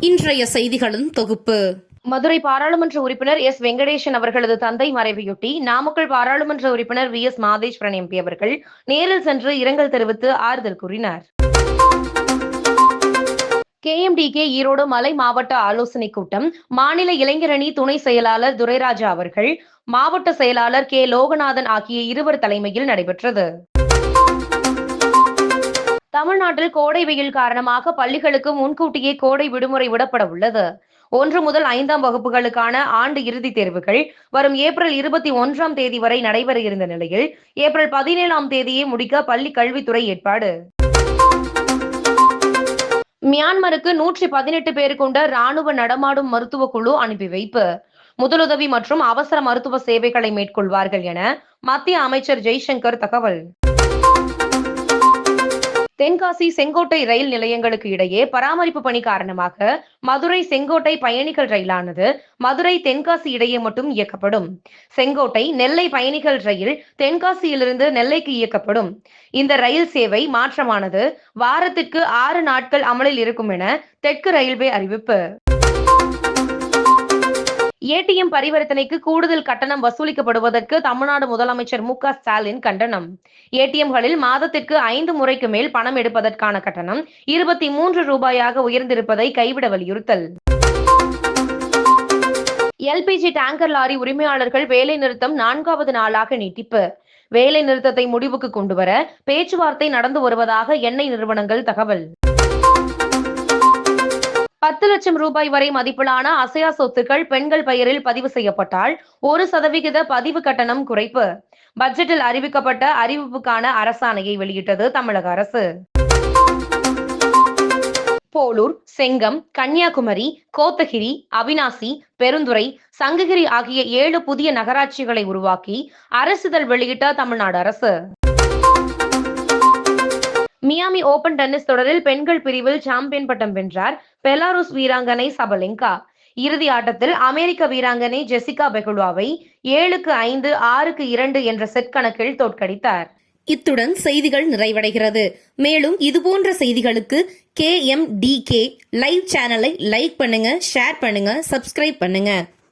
இன்றைய செய்திகளின் தொகுப்பு. மதுரை பாராளுமன்ற உறுப்பினர் எஸ். வெங்கடேசன் அவர்களது தந்தை மறைவையொட்டி நாமக்கல் பாராளுமன்ற உறுப்பினர் வி. எஸ். மாதேஸ்வரன் எம்பி அவர்கள் நேரில் சென்று இரங்கல் தெரிவித்து ஆறுதல் கூறினார். கேஎம்டிகே ஈரோடு மலை மாவட்ட ஆலோசனைக் கூட்டம் மாநில இளைஞரணி துணை செயலாளர் துரைராஜா அவர்கள் மாவட்ட செயலாளர் கே. லோகநாதன் ஆகிய இருவர் தலைமையில் நடைபெற்றது. தமிழ்நாட்டில் கோடை வெயில் காரணமாக பள்ளிகளுக்கு முன்கூட்டியே கோடை விடுமுறை விடப்பட உள்ளது. ஒன்று முதல் ஐந்தாம் வகுப்புகளுக்கான ஆண்டு இறுதித் தேர்வுகள் வரும் ஏப்ரல் இருபத்தி ஒன்றாம் தேதி வரை நடைபெற இருந்த நிலையில் ஏப்ரல் பதினேழாம் தேதியை முடிக்க பள்ளி கல்வித்துறை ஏற்பாடு. மியான்மருக்கு நூற்றி பதினெட்டு பேர் கொண்ட ராணுவ நடமாடும் மருத்துவ குழு அனுப்பி வைப்பு. முதலுதவி மற்றும் அவசர மருத்துவ சேவைகளை மேற்கொள்வார்கள் என மத்திய அமைச்சர் ஜெய்சங்கர் தகவல். தென்காசி செங்கோட்டை ரயில் நிலையங்களுக்கு இடையே பராமரிப்பு பணி காரணமாக மதுரை செங்கோட்டை பயணிகள் ரயிலானது மதுரை தென்காசி இடையே மட்டும் இயக்கப்படும். செங்கோட்டை நெல்லை பயணிகள் ரயில் தென்காசியிலிருந்து நெல்லைக்கு இயக்கப்படும். இந்த ரயில் சேவை மாற்றமானது வாரத்திற்கு ஆறு நாட்கள் அமலில் இருக்கும் என தெற்கு ரயில்வே அறிவிப்பு. ஏடிஎம் பரிவர்த்தனைக்கு கூடுதல் கட்டணம் வசூலிக்கப்படுவதற்கு தமிழ்நாடு முதலமைச்சர் மு ஸ்டாலின் கண்டனம். ஏடிஎம்களில் மாதத்திற்கு ஐந்து முறைக்கு மேல் பணம் எடுப்பதற்கான கட்டணம் இருபத்தி மூன்று ரூபாயாக உயர்ந்திருப்பதை கைவிட வலியுறுத்தல். எல்பிஜி டேங்கர் லாரி உரிமையாளர்கள் வேலை நிறுத்தம் நான்காவது நாளாக நீட்டிப்பு. வேலை நிறுத்தத்தை முடிவுக்கு கொண்டுவர பேச்சுவார்த்தை நடந்து வருவதாக எண்ணெய் நிறுவனங்கள் தகவல். பத்து லட்சம் ரூபாய் வரை மதிப்பிலான அசையா சொத்துக்கள் பெண்கள் பெயரில் பதிவு செய்யப்பட்டால் ஒரு சதவிகித பதிவு கட்டணம் குறைப்பு. பட்ஜெட்டில் அறிவிக்கப்பட்ட அறிவிப்புக்கான அரசாணையை வெளியிட்டது தமிழக அரசு. போலூர் செங்கம் கன்னியாகுமரி கோத்தகிரி அவினாசி பெருந்துறை சங்ககிரி ஆகிய ஏழு புதிய நகராட்சிகளை உருவாக்கி அரசுதல் வெளியிட்ட தமிழ்நாடு அரசு. மியாமி ஓபன் டென்னிஸ் தொடரில் பெண்கள் பிரிவில் சாம்பியன் பட்டம் வென்றார் பெலாருஸ் வீராங்கனை சபலிங்கா. இறுதி ஆட்டத்தில் அமெரிக்க வீராங்கனை ஜெசிகா பெகுலாவை ஏழுக்கு ஐந்து ஆறுக்கு இரண்டு என்ற செட் கணக்கில் தோற்கடித்தார். இத்துடன் செய்திகள் நிறைவடைகிறது. மேலும் இதுபோன்ற செய்திகளுக்கு K M T K live சேனலை லைக் பண்ணுங்க ஷேர் பண்ணுங்க சப்ஸ்கிரைப் பண்ணுங்க.